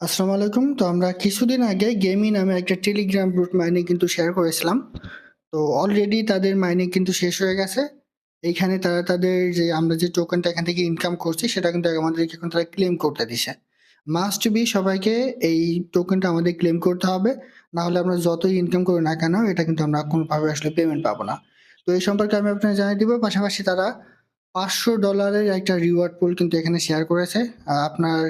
আসসালামু আলাইকুম। তো আমরা কিছুদিন আগে গেমি নামে একটা টেলিগ্রাম গ্রুপ মাইনিং কিন্তু শেয়ার করেছিলাম। তো অলরেডি তাদের মাইনিং কিন্তু শেষ হয়ে গেছে। এইখানে তারা তাদের যে আমরা যে টোকেনটা এখান থেকে ইনকাম করছি, সেটা কিন্তু আমাদেরকে এখন তারা ক্লেম করতে দিছে। মাস্ট বি সবাইকে এই টোকেনটা আমাদের ক্লেম করতে হবে। না হলে আমরা যতই ইনকাম করি না কেন, এটা কিন্তু আমরা কোনোভাবে আসলে পেমেন্ট পাবো না। তো এই সম্পর্কে আমি আপনাকে জানিয়ে দিব। পাশাপাশি তারা $500 এর একটা রিওয়ার্ড পুল কিন্তু এখানে শেয়ার করেছে। আপনার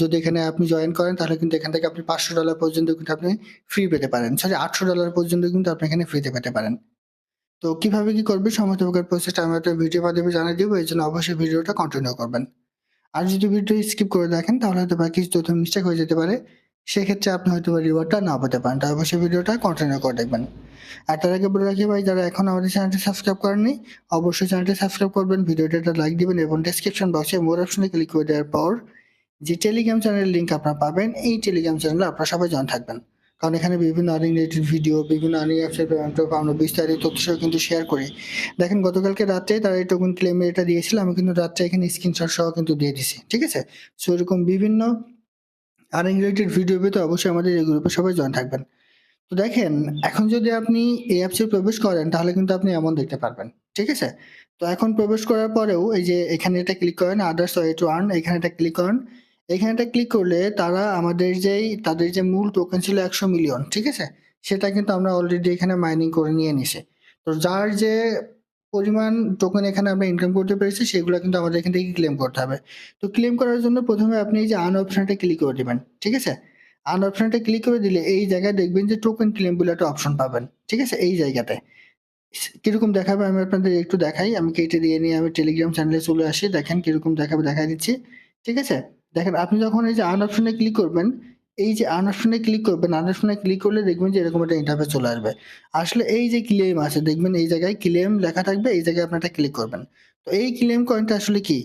যদি এখানে আপনি জয়েন করেন, তাহলে কিন্তু এখান থেকে আপনি $500 পর্যন্ত কিন্তু আপনি ফ্রি পেতে পারেন। সরি $800 পর্যন্ত কিন্তু আপনি এখানে ফ্রিতে পেতে পারেন। তো কীভাবে কি করবে, সমস্ত প্রকার প্রসেসটা আমি একটা ভিডিও মাধ্যমে জানিয়ে দিব। জন্য অবশ্যই ভিডিওটা কন্টিনিউ করবেন। আর যদি ভিডিও স্কিপ করে দেখেন, তাহলে হয়তোবা কিছু তথ্য মিস্টেক হয়ে যেতে পারে। সেক্ষেত্রে আপনি হয়তো রিওয়ার্ডটা না পেতে পারেন। তাই অবশ্যই ভিডিওটা কন্টিনিউ করে দেখবেন। আর তার আগে বলে রাখি ভাই যারা এখন আমাদের চ্যানেলটি সাবস্ক্রাইব করেননি অবশ্যই চ্যানেলটি সাবস্ক্রাইব করবেন, ভিডিওতে একটা লাইক দিবেন এবং ডেসক্রিপশন বক্সে মোর অপশনে ক্লিক করে দেওয়ার পর যে টেলিগ্রাম চ্যানেলের লিঙ্ক আপনারা পাবেন এই টেলিগ্রাম চ্যানেলে আপনারা সবাই জয়েন থাকবেন। কারণ এখানে বিভিন্ন আর্নিং রিলেটেড ভিডিও, বিভিন্ন আর্নিং অ্যাপসের পেমেন্ট আমরা বিস্তারিত তথ্য কিন্তু শেয়ার করি। দেখেন গতকালকে রাত্রে তারা এই টোকেন ক্লেমের এটা দিয়েছিল। আমি কিন্তু রাত্রে এখানে স্ক্রিনশট সহ কিন্তু দিয়ে দিছি। ঠিক আছে? সো এরকম বিভিন্ন আর্নিং রিলেটেড ভিডিও পেতে অবশ্যই আমাদের এই গ্রুপে সবাই জয়েন থাকবেন। তো দেখেন, এখন যদি আপনি এই অ্যাপসে প্রবেশ করেন, তাহলে কিন্তু আপনি এমন দেখতে পারবেন। ঠিক আছে? তো এখন প্রবেশ করার পরেও এই যে এখানে এটা ক্লিক করেন আদার্স ওয়ে টু আর্ন এখানে এটা ক্লিক করেন। এখানে এটা ক্লিক করলে তারা আমাদের যেই, তাদের যে মূল টোকেন ছিল ১০০ মিলিয়ন। ঠিক আছে? সেটা কিন্তু আমরা অলরেডি এখানে মাইনিং করে নিয়ে নিছি। তো যার যে পরিমাণ টোকেন এখানে আমরা ইনকাম করতে পেরেছি সেগুলো কিন্তু আমাদের এখান থেকে ক্লেম করতে হবে। তো ক্লেম করার জন্য প্রথমে আপনি এই যে আর্ন অপশনটা ক্লিক করে দিবেন। ঠিক আছে? আর্ন অপশনটা ক্লিক করে দিলে এই জায়গায় দেখবেন যে টোকেন ক্লেম বলে একটা অপশন পাবেন। ঠিক আছে? এই জায়গাতে কীরকম দেখাবে আমি আপনাদের একটু দেখাই। আমি কেটে দিয়ে নিয়ে আমি টেলিগ্রাম চ্যানেলে চলে আসি। দেখেন কীরকম দেখাবে দেখায় দিচ্ছি। ঠিক আছে? দেখেন আপনি যখন এই যে আর্ন অপশনে ক্লিক করবেন, এই যে অপশনে ক্লিক করবেন, অপশনে ক্লিক করলে দেখবেন যে এরকম একটা ইন্টারফেস চলে আসবে। আসলে এই যে ক্লেম আছে দেখবেন এই জায়গায় ক্লেম লেখা থাকবে এই জায়গায় আপনি এটা ক্লিক করবেন। তো এই ক্লেম কয়েনটা আসলে কি?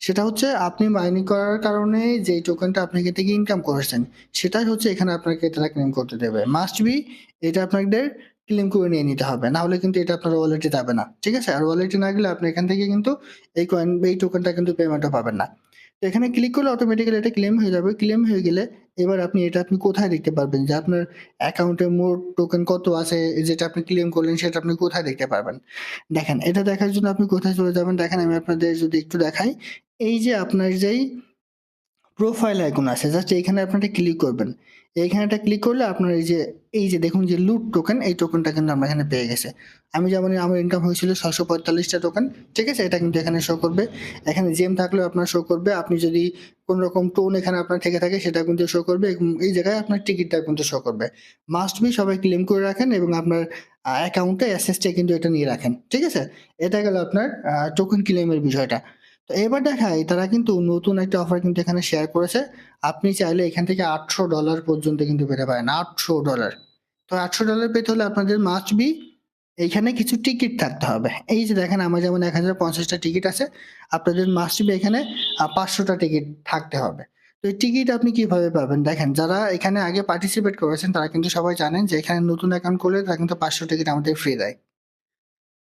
সেটা হচ্ছে আপনি মাইনিং করার কারণে যেই টোকেনটা আপনি থেকে ইনকাম করেছেন সেটাই হচ্ছে এখানে আপনাকে তারা ক্লেম করতে দেবে। মাস্ট বি এটা আপনাদের ক্লেম করে নিয়ে নিতে হবে। না হলে কিন্তু এটা আপনার ওয়ালেটে যাবে না। ঠিক আছে? আর ওয়ালেটে না গেলে আপনি এখান থেকে কিন্তু এই কয়েন এই টোকেনটা কিন্তু পেমেন্টও পাবেন না। তো এখানে ক্লিক করলে অটোমেটিক্যালি এটা ক্লেম হয়ে যাবে। ক্লেম হয়ে গেলে এবার আপনি এটা আপনি কোথায় দেখতে পারবেন যে আপনার অ্যাকাউন্টে মোট টোকেন কত আছে যেটা আপনি ক্লেম করলেন, সেটা আপনি কোথায় দেখতে পারবেন। দেখেন, এটা দেখার জন্য আপনি কোথায় চলে যাবেন দেখেন, আমি আপনাদের যদি একটু দেখাই। এই যে আপনার যেই প্রোফাইল আইকন আছে জাস্ট এইখানে আপনি এটা ক্লিক করবেন। এইখানে এটা ক্লিক করলে আপনার এই যে এই যে দেখুন যে লুট টোকেন এই টোকেনটা কিন্তু আমরা এখানে পেয়ে গেছে আমি যেমন, আমার ইনকাম হয়েছিল ছশো পঁয়তাল্লিশটা টোকেন। ঠিক আছে? এটা কিন্তু এখানে শো করবে। এখানে জেম থাকলেও আপনার শো করবে। আপনি যদি কোন রকম টোন এখানে আপনার থেকে থাকে, সেটা কিন্তু শো করবে এবং এই জায়গায় আপনার টিকিটটা কিন্তু শো করবে। মাস্ট বি সবাই ক্লেম করে রাখেন এবং আপনার অ্যাকাউন্টে অ্যাসেসটা কিন্তু এটা নিয়ে রাখেন। ঠিক আছে? এটা গেল আপনার টোকেন ক্লেমের বিষয়টা। তো এবার দেখাই তারা কিন্তু নতুন একটা অফার কিন্তু এখানে শেয়ার করেছে। আপনি চাইলে এখান থেকে $800 পর্যন্ত কিন্তু পেতে পারেন। $800 তো $800 পেতে হলে আপনাদের মাস্ট বি এইখানে কিছু টিকিট থাকতে হবে। এই যে দেখেন, আমার যেমন এক হাজার পঞ্চাশটা টিকিট আছে। আপনাদের মাস্ট বি এখানে পাঁচশোটা টিকিট থাকতে হবে। তো এই টিকিট আপনি কীভাবে পাবেন? দেখেন, যারা এখানে আগে পার্টিসিপেট করেছেন, তারা কিন্তু সবাই জানেন যে এখানে নতুন অ্যাকাউন্ট করলে তারা কিন্তু ৫০০ টিকিট আমাদের ফ্রি দেয়।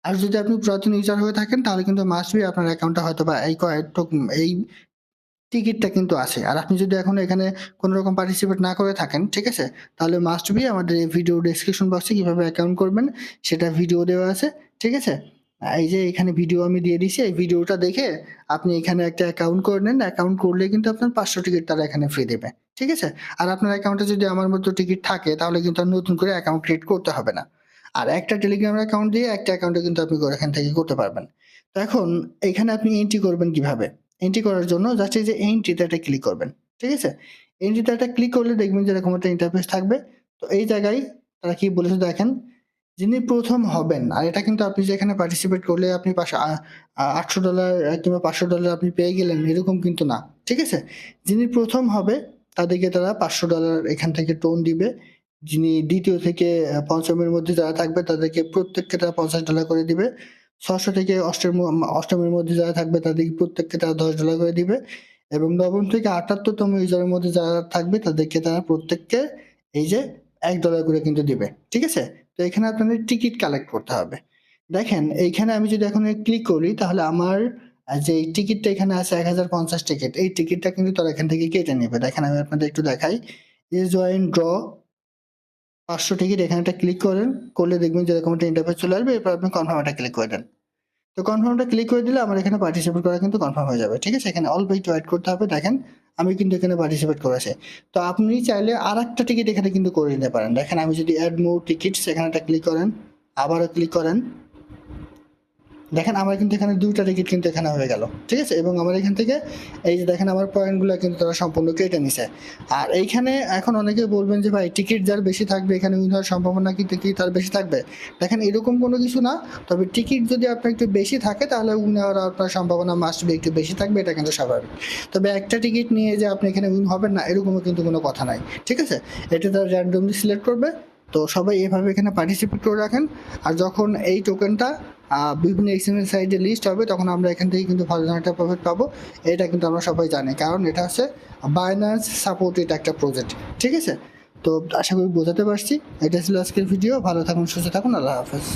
আর যদি আপনি পুরাতন ইউজার হয়ে থাকেন তাহলে কিন্তু মাস্ট বি আপনার অ্যাকাউন্টে হয়তোবা এই কয় টোক এই টিকিটটা কিন্তু আছে। আর আপনি যদি এখন এখানে কোনো রকম পার্টিসিপেট না করে থাকেন, ঠিক আছে? তাহলে মাস্ট বি আমাদের এই ভিডিও ডেসক্রিপশন বক্সে কীভাবে অ্যাকাউন্ট করবেন সেটা ভিডিও দেওয়া আছে। ঠিক আছে? এই যে এখানে ভিডিও আমি দিয়ে দিছি। এই ভিডিওটা দেখে আপনি এখানে একটা অ্যাকাউন্ট করে নেন। অ্যাকাউন্ট করলে কিন্তু আপনার ৫০০ টিকিট তারা এখানে ফ্রি দেবে। ঠিক আছে? আর আপনার অ্যাকাউন্টে যদি আমার মতো টিকিট থাকে তাহলে কিন্তু নতুন করে অ্যাকাউন্ট ক্রিয়েট করতে হবে না। আর একটা টেলিগ্রাম অ্যাকাউন্ট দিয়ে একটা অ্যাকাউন্টে কিন্তু আপনি এখান থেকে করতে পারবেন। তো এখন এখানে আপনি এন্ট্রি করবেন কীভাবে? এন্ট্রি করার জন্য জাস্ট এই যে এন্ট্রিতে একটা ক্লিক করবেন। ঠিক আছে? এন্ট্রিতে একটা ক্লিক করলে দেখবেন যে এরকম একটা ইন্টারফেস থাকবে। তো এই জায়গায় তারা কি বলেছে দেখেন, যিনি প্রথম হবেন আর এটা কিন্তু আপনি যে এখানে পার্টিসিপেট করলে আপনি পাশে আ আ $800 কিংবা $500 আপনি পেয়ে গেলেন এরকম কিন্তু না। ঠিক আছে? যিনি প্রথম হবে তাদেরকে তারা $500 এখান থেকে টোন দিবে। যিনি দ্বিতীয় থেকে আ ৫ম এর মধ্যে যারা থাকবে, তাদেরকে প্রত্যেককে তারা $৫০ করে দিবে। ৬০০ থেকে অষ্টম ৮ম এর মধ্যে যারা থাকবে, তাদেরকে প্রত্যেককে তারা $১০ করে দিবে এবং ৯ম থেকে ৭৮ তম ইউজারের মধ্যে যারা থাকবে, তাদেরকে তারা প্রত্যেককে এই যে $১ করে কিন্তু দিবে। ঠিক আছে? তো এখানে আপনাদের টিকিট কালেক্ট করতে হবে। দেখেন, এইখানে আমি যদি এখন ক্লিক করি, তাহলে আমার যে এই টিকিটটা এখানে আছে এক হাজার পঞ্চাশ টিকিট এই টিকিটটা কিন্তু তারা এখান থেকে কেটে নেবে দেখেন, আমি আপনাদের একটু দেখাই ইজ জয়েন ড্র পাঁচশো টিকিট এখানে একটা ক্লিক করেন, করলে দেখবেন যে এরকম একটা ইন্টারফেস চলে আসবে, এরপর আপনি কনফার্মটা ক্লিক করে দেন। তো কনফার্মটা ক্লিক করে দিলে আমার এখানে পার্টিসিপেট করা কিন্তু কনফার্ম হয়ে যাবে, ঠিক আছে? এখানে অল্প একটু ওয়েট করতে হবে, দেখেন আমি কিন্তু এখানে পার্টিসিপেট করেছি তো আপনি চাইলে আর একটা টিকিট এখানে কিন্তু করে নিতে পারেন। দেখেন আমি যদি অ্যাড মোর টিকিটস এখানে একটা ক্লিক করেন, আবারও ক্লিক করেন। দেখেন, আমার কিন্তু এখানে দুইটা টিকিট কিন্তু এখানে হয়ে গেল। ঠিক আছে? এবং আমার এখান থেকে, এই যে দেখেন, আমার পয়েন্টগুলো কিন্তু তারা সম্পূর্ণ কেটে নিছে। আর এইখানে এখন অনেকে বলবেন যে, ভাই টিকিট যার বেশি থাকবে, এখানে উইন হওয়ার সম্ভাবনা কি টিকিট তার বেশি থাকবে? দেখেন, এরকম কোনো কিছু না। তবে টিকিট যদি আপনার একটু বেশি থাকে, তাহলে উইন হওয়ার আপনার সম্ভাবনা মাস্ট বি একটু বেশি থাকবে, এটা কিন্তু স্বাভাবিক। তবে একটা টিকিট নিয়ে যে আপনি এখানে উইন হবেন না, এরকমও কিন্তু কোনো কথা নাই। ঠিক আছে? এটা তারা র্যান্ডমলি সিলেক্ট করবে। তো সবাই এভাবে এখানে পার্টিসিপেট করে রাখেন। আর যখন এই টোকেনটা বিভিন্ন এক্সচেঞ্জের সাইডে লিস্ট হবে, তখন আমরা এখান থেকে কিন্তু ভালো একটা প্রফিট পাবো। এটা কিন্তু আমরা সবাই জানি, কারণ এটা হচ্ছে বাইন্যান্স সাপোর্টেড একটা প্রজেক্ট ঠিক আছে? তো আশা করি বোঝাতে পারছি। এটা ছিল আজকের ভিডিও ভালো থাকুন, সুস্থ থাকুন, আল্লাহ হাফেজ।